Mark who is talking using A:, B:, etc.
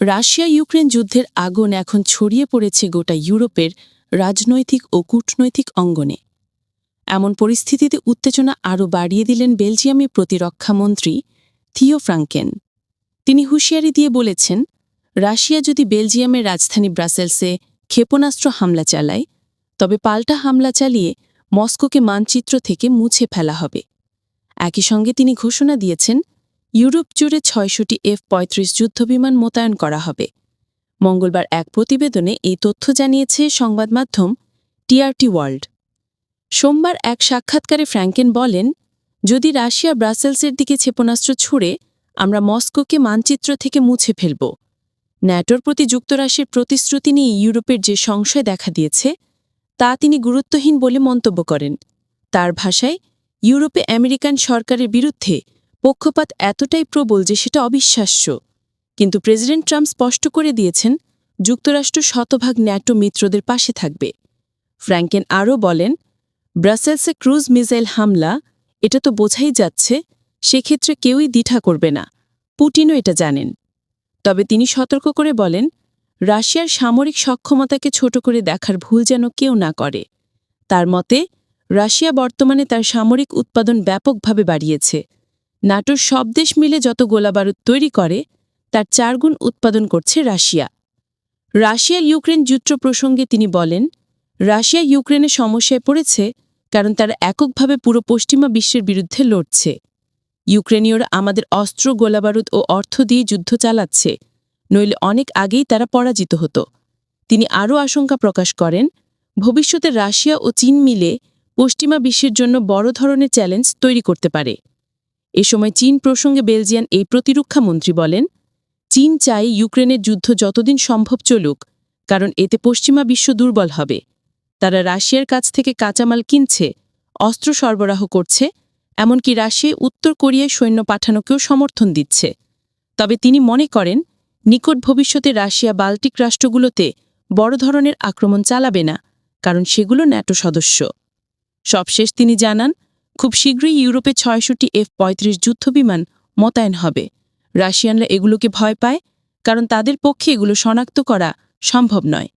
A: Russia Ukraine যুদ্ধের আগুন এখন ছড়িয়ে পড়েছে গোটা ইউরোপের রাজনৈতিক ও কূটনৈতিক অঙ্গনে। এমন পরিস্থিতিতে উত্তেজনা আরও বাড়িয়ে দিলেন বেলজিয়ামে প্রতিরক্ষামন্ত্রী থিও ফ্রাঙ্কেন। তিনি হুঁশিয়ারি দিয়ে বলেছেন, রাশিয়া যদি বেলজিয়ামের রাজধানী ব্রাসেলসে ক্ষেপণাস্ত্র হামলা চালায়, তবে পাল্টা হামলা চালিয়ে মস্কোকে মানচিত্র থেকে মুছে ফেলা হবে। একই সঙ্গে তিনি ঘোষণা দিয়েছেন ইউরোপ জুড়ে ছয়শটি এফ পঁয়ত্রিশ যুদ্ধবিমান মোতায়েন করা হবে। মঙ্গলবার এক প্রতিবেদনে এই তথ্য জানিয়েছে সংবাদ মাধ্যম টিআরটি ওয়ার্ল্ড। সোমবার এক সাক্ষাৎকারে ফ্র্যাঙ্কেন বলেন, যদি রাশিয়া ব্রাসেলসের দিকে ক্ষেপণাস্ত্র ছুড়ে, আমরা মস্কোকে মানচিত্র থেকে মুছে ফেলব। ন্যাটোর প্রতি যুক্তরাষ্ট্রের প্রতিশ্রুতি নিয়ে ইউরোপের যে সংশয় দেখা দিয়েছে, তা তিনি গুরুত্বহীন বলে মন্তব্য করেন। তার ভাষায়, ইউরোপে আমেরিকান সরকারের বিরুদ্ধে পক্ষপাত এতটাই প্রবল যে সেটা অবিশ্বাস্য। কিন্তু প্রেসিডেন্ট ট্রাম্প স্পষ্ট করে দিয়েছেন, যুক্তরাষ্ট্র শতভাগ ন্যাটো মিত্রদের পাশে থাকবে। ফ্র্যাঙ্কেন আরও বলেন, ব্রাসেলসে ক্রুজ মিসাইল হামলা, এটা তো বোঝাই যাচ্ছে, সেক্ষেত্রে কেউই দ্বিধা করবে না। পুটিনও এটা জানেন। তবে তিনি সতর্ক করে বলেন, রাশিয়ার সামরিক সক্ষমতাকে ছোট করে দেখার ভুল যেন কেউ না করে। তার মতে, রাশিয়া বর্তমানে তার সামরিক উৎপাদন ব্যাপকভাবে বাড়িয়েছে। নাটোর সব দেশ মিলে যত গোলাবারুদ তৈরি করে, তার চারগুণ উৎপাদন করছে রাশিয়া। রাশিয়া ইউক্রেন যুদ্ধ প্রসঙ্গে তিনি বলেন, রাশিয়া ইউক্রেনের সমস্যায় পড়েছে কারণ তারা এককভাবে পুরো পশ্চিমা বিশ্বের বিরুদ্ধে লড়ছে। ইউক্রেনীয়রা আমাদের অস্ত্র গোলাবারুদ ও অর্থ দিয়ে যুদ্ধ চালাচ্ছে, নইলে অনেক আগেই তারা পরাজিত হতো। তিনি আরও আশঙ্কা প্রকাশ করেন, ভবিষ্যতে রাশিয়া ও চীন মিলে পশ্চিমা বিশ্বের জন্য বড় ধরনের চ্যালেঞ্জ তৈরি করতে পারে। এ সময় চীন প্রসঙ্গে বেলজিয়ান এই প্রতিরক্ষা মন্ত্রী বলেন, চীন চায় ইউক্রেনের যুদ্ধ যতদিন সম্ভব চলুক, কারণ এতে পশ্চিমা বিশ্ব দুর্বল হবে। তারা রাশিয়ার কাছ থেকে কাঁচামাল কিনছে, অস্ত্র সরবরাহ করছে, এমনকি রাশিয়া উত্তর কোরিয়ায় সৈন্য পাঠানোকেও সমর্থন দিচ্ছে। তবে তিনি মনে করেন, নিকট ভবিষ্যতে রাশিয়া বাল্টিক রাষ্ট্রগুলোতে বড় ধরনের আক্রমণ চালাবে না, কারণ সেগুলো ন্যাটো সদস্য। সবশেষ তিনি জানান খুব শীঘ্রই ইউরোপে ছয়শটি এফ পঁয়ত্রিশ যুদ্ধবিমান মোতায়েন হবে। রাশিয়ানরা এগুলোকে ভয় পায়, কারণ তাদের পক্ষে এগুলো শনাক্ত করা সম্ভব নয়।